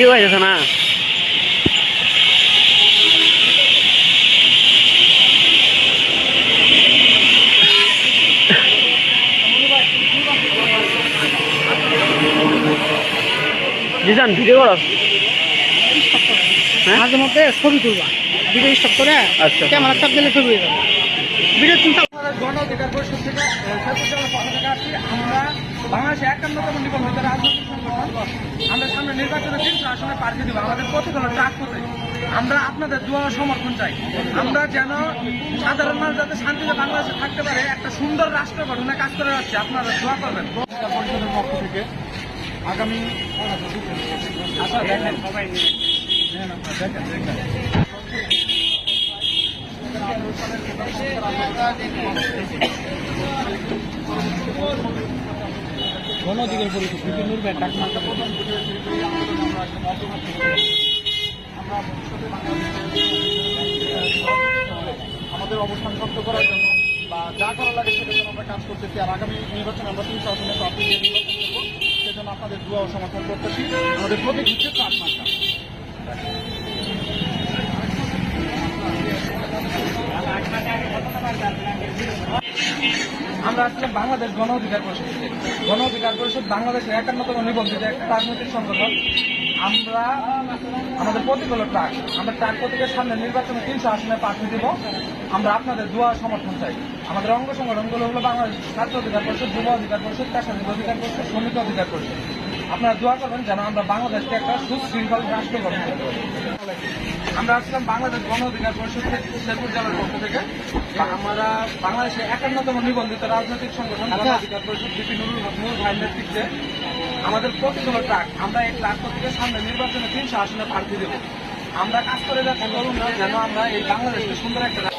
কি হয়েছে না জিসান ভিডিও করো হ্যাঁ? মাঝে মধ্যে ছবি তুলবা ভিডিও স্টপ করে আচ্ছা। ক্যামেরা চাপ দিলে ছবি যাবে ভিডিও চিন্তা গণ অধিকার পরিষদ থেকে সত্যিকারের পক্ষ আসছি আমরা বাংলাদেশে একান্নতম নিবন্ধিত রাজনৈতিক সংগঠন। আমরা সামনে নির্বাচনে তিনশো আসনে প্রার্থী দিব। আমাদের ট্রাক আমরা আপনাদের দোয়া সমর্থন চাই। আমরা যেন সাধারণ মানুষ যাতে শান্তিতে বাংলাদেশে থাকতে পারে একটা সুন্দর রাষ্ট্র গঠনে কাজ করে যাচ্ছে আপনারা দোয়া করবেন। পরিষদের পক্ষ থেকে আগামী আচ্ছা দেখেন। সবাই দেখেন দেখেন। গণ অধিকার পরিষদ বিপিন নুর ভাই ডাক মার্কা আমাদের অবস্থান শক্ত করার জন্য বা যা করা লাগে সেটার জন্য আমরা কাজ করতেছি। আর আগামী নির্বাচনে আমরা তিনশো আসনে প্রার্থী নির্বাচন করব। সেজন্য আপনাদের দোয়া সমর্থন করতেছি। আমাদের প্রতীক হচ্ছে আমরা বাংলাদেশ গণ অধিকার পরিষদ, গণ অধিকার পরিষদ বাংলাদেশের একান্নতম নিবন্ধিত একটা রাজনৈতিক সংগঠন। আমরা আমাদের প্রতীক হলো ট্রাক, আমরা ট্রাক প্রতীকের সামনে নির্বাচনে তিনশো আসনে প্রার্থী দেব। আমরা আপনাদের দোয়া সমর্থন চাই। আমাদের অঙ্গ সংগঠনগুলো হলো বাংলাদেশ ছাত্র অধিকার পরিষদ, যুব অধিকার পরিষদ, পেশাজীবী অধিকার পরিষদ, শ্রমিক অধিকার পরিষদ। আপনারা দোয়া করবেন যেন আমরা বাংলাদেশকে একটা সুশৃঙ্খল রাষ্ট্র গঠন করতে পারি। আমরা আসলাম বাংলাদেশ গণ অধিকার পরিষদ থেকে শেরপুর জেলার পক্ষ থেকে। আমরা বাংলাদেশের একান্নতম নিবন্ধিত রাজনৈতিক সংগঠন গণ অধিকার পরিষদ বিপি নুরুল নূর ভাইয়ের নেতৃত্বে। আমাদের প্রতিগুলো ট্রাক আমরা এই ট্রাক থেকে সামনে নির্বাচনে তিনশো আসনে প্রার্থী দেব। আমরা কাজ করে যাচ্ছি তরুণ না যেন আমরা এই বাংলাদেশকে সুন্দর একটা রাষ্ট্র-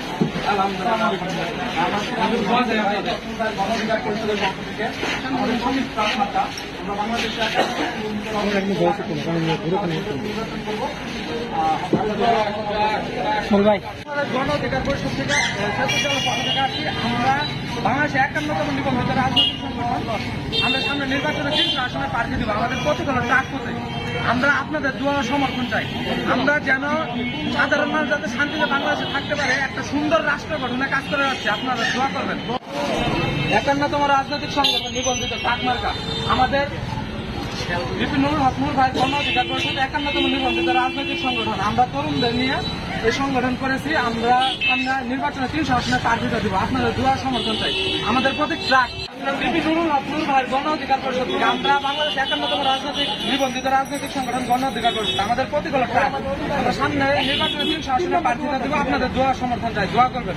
আমরা বাংলাদেশে একান্নতম নিবন্ধিত রাজনৈতিক সংগঠন আমরা সামনে নির্বাচনে তিনশো আসনে প্রার্থী দিব। আমাদের হলো ট্রাক কোথায় আমরা আপনাদের দোয়া সমর্থন চাই। আমরা যেন সাধারণ মানুষ যাতে শান্তিতে বাংলাদেশে থাকতে পারে, একটা সুন্দর রাষ্ট্র গঠনে কাজ করে যাচ্ছে, আপনারা দোয়া করবেন। একান্নতম রাজনৈতিক সংগঠন নিবন্ধিত ট্রাক মার্কা। আমাদের বিপিন নুরুল হক ভাই গণ অধিকার পরিষদ একান্নতম নিবন্ধিত রাজনৈতিক সংগঠন। আমরা তরুণদের নিয়ে এই সংগঠন করেছি, আমরা আমরা নির্বাচনে তিনশো আসনে প্রার্থিতা দিব। আপনাদের দুয়ার সমর্থন চাই। আমাদের প্রতি ট্রাক আমরা রাজনৈতিক রাজনৈতিক সংগঠন অধিকার আমাদের প্রতিকূলতা আমরা সামনে নির্বাচনের দিন শাসনের প্রার্থীরা দেবো। আপনাদের দোয়া, সমর্থন চাই। দোয়া করবেন।